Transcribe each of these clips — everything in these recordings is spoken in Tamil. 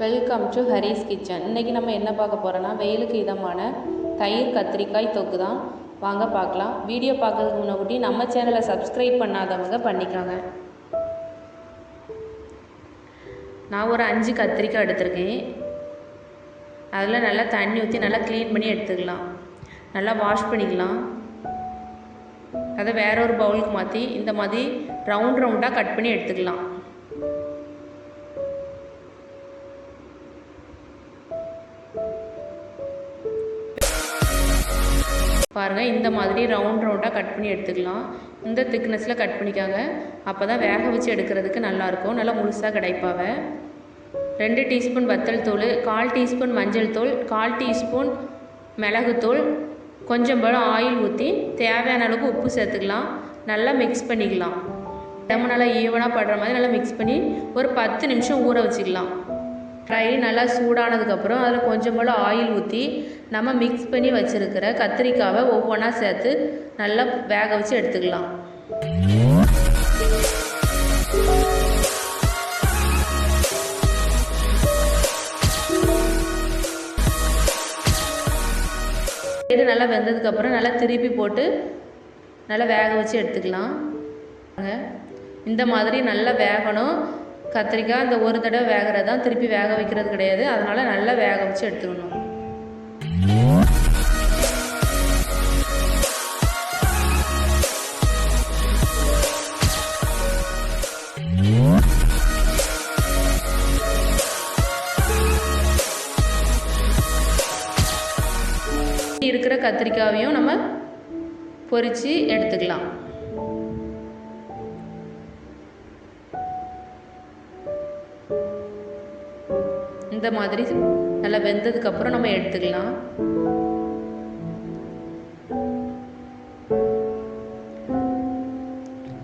வெல்கம் டு ஹரிஸ் கிச்சன் இன்றைக்கி நம்ம என்ன பார்க்க போகிறோன்னா வெயிலுக்கு இதமான தயிர் கத்திரிக்காய் தொக்கு தான். வாங்க பார்க்கலாம். வீடியோ பார்க்கறதுக்கு முன்னாடி நம்ம சேனலை சப்ஸ்கிரைப் பண்ணாதவங்க பண்ணிக்கோங்க. நான் ஒரு அஞ்சு கத்திரிக்காய் எடுத்திருக்கேன். அதில் நல்லா தண்ணி ஊற்றி நல்லா க்ளீன் பண்ணி எடுத்துக்கலாம். நல்லா வாஷ் பண்ணிக்கலாம். அதை வேற ஒரு பவுலுக்கு மாற்றி இந்த மாதிரி ரவுண்ட் ரவுண்டாக கட் பண்ணி எடுத்துக்கலாம். பாருங்கள் இந்த மாதிரி ரவுண்ட் ரவுண்டாக கட் பண்ணி எடுத்துக்கலாம். இந்த திக்னஸில் கட் பண்ணிக்காங்க. அப்போ தான் வேக வச்சு எடுக்கிறதுக்கு நல்லாயிருக்கும். நல்லா முழுசாக கிடைப்பாவ. ரெண்டு டீஸ்பூன் வத்தல் தூள் கால் டீஸ்பூன் மஞ்சள் தூள் கால் டீஸ்பூன் மிளகுத்தூள் கொஞ்சம் போல் ஆயில் ஊற்றி தேவையான அளவுக்கு உப்பு சேர்த்துக்கலாம். நல்லா மிக்ஸ் பண்ணிக்கலாம். நம்ம நல்லா ஈவனாக படுற மாதிரி நல்லா மிக்ஸ் பண்ணி ஒரு பத்து நிமிஷம் ஊற வச்சுக்கலாம். ஃப்ரை நல்லா சூடானதுக்கப்புறம் அதில் கொஞ்சம் போல் ஆயில் ஊற்றி நம்ம மிக்ஸ் பண்ணி வச்சுருக்கிற கத்திரிக்காவை ஒவ்வொன்றா சேர்த்து நல்லா வேக வச்சு எடுத்துக்கலாம். இது நல்லா வெந்ததுக்கப்புறம் நல்லா திருப்பி போட்டு நல்லா வேக வச்சு எடுத்துக்கலாம். இந்த மாதிரி நல்லா வேகணும். கத்திரிக்காய் இந்த ஒரு தடவை வேகிறது தான் திருப்பி வேக வைக்கிறது கிடையாது. அதனால் நல்லா வேக வச்சு எடுத்துக்கணும். இருக்கிற கத்திரிக்காவையும் நம்ம பொரித்து எடுத்துக்கலாம். இந்த மாதிரி நல்லா வெந்ததுக்கப்புறம் நம்ம எடுத்துக்கலாம்.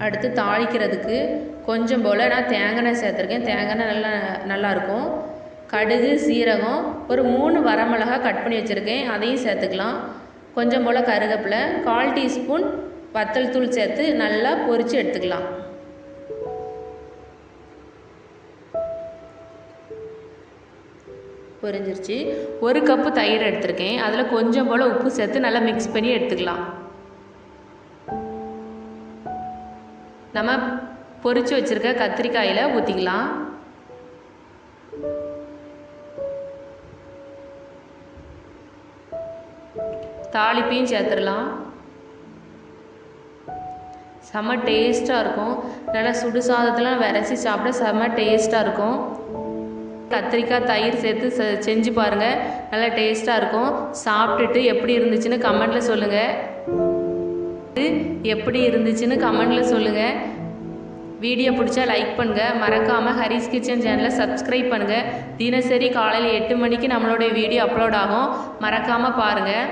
அடுத்து தாளிக்கிறதுக்கு கொஞ்சம் போல் நான் தேங்காய் எண்ணெய் சேர்த்துருக்கேன். தேங்காய் நல்லா நல்லாயிருக்கும் கடுகு சீரகம் ஒரு மூணு வரமிளகா கட் பண்ணி வச்சுருக்கேன். அதையும் சேர்த்துக்கலாம். கொஞ்சம் போல் கருகப்பில் கால் டீஸ்பூன் வத்தல் தூள் சேர்த்து நல்லா பொரித்து எடுத்துக்கலாம். பொரிஞ்சிருச்சு. ஒரு கப்பு தயிர் எடுத்திருக்கேன். அதில் கொஞ்சம் போல் உப்பு சேர்த்து நல்லா மிக்ஸ் பண்ணி எடுத்துக்கலாம். நம்ம பொரித்து வச்சுருக்க கத்திரிக்காயில் ஊற்றிக்கலாம் தாளிப்பையும் சேர்த்துடலாம். செம்ம டேஸ்ட்டாக இருக்கும். நல்லா சுடு சாதத்தெலாம் விரைச்சி சாப்பிட செம்ம டேஸ்ட்டாக இருக்கும். கத்திரிக்காய் தயிர் சேர்த்து செ செஞ்சு பாருங்கள் நல்லா டேஸ்ட்டாக இருக்கும். சாப்பிட்டுட்டு எப்படி இருந்துச்சுன்னு கமெண்டில் சொல்லுங்கள் எப்படி இருந்துச்சுன்னு கமெண்டில் சொல்லுங்கள் வீடியோ பிடிச்சா லைக் பண்ணுங்கள் மறக்காமல் ஹரிஸ் கிச்சன் சேனலை சப்ஸ்கிரைப் பண்ணுங்கள் தினசரி காலையில் எட்டு மணிக்கு நம்மளுடைய வீடியோ அப்லோட் ஆகும். மறக்காமல் பாருங்கள்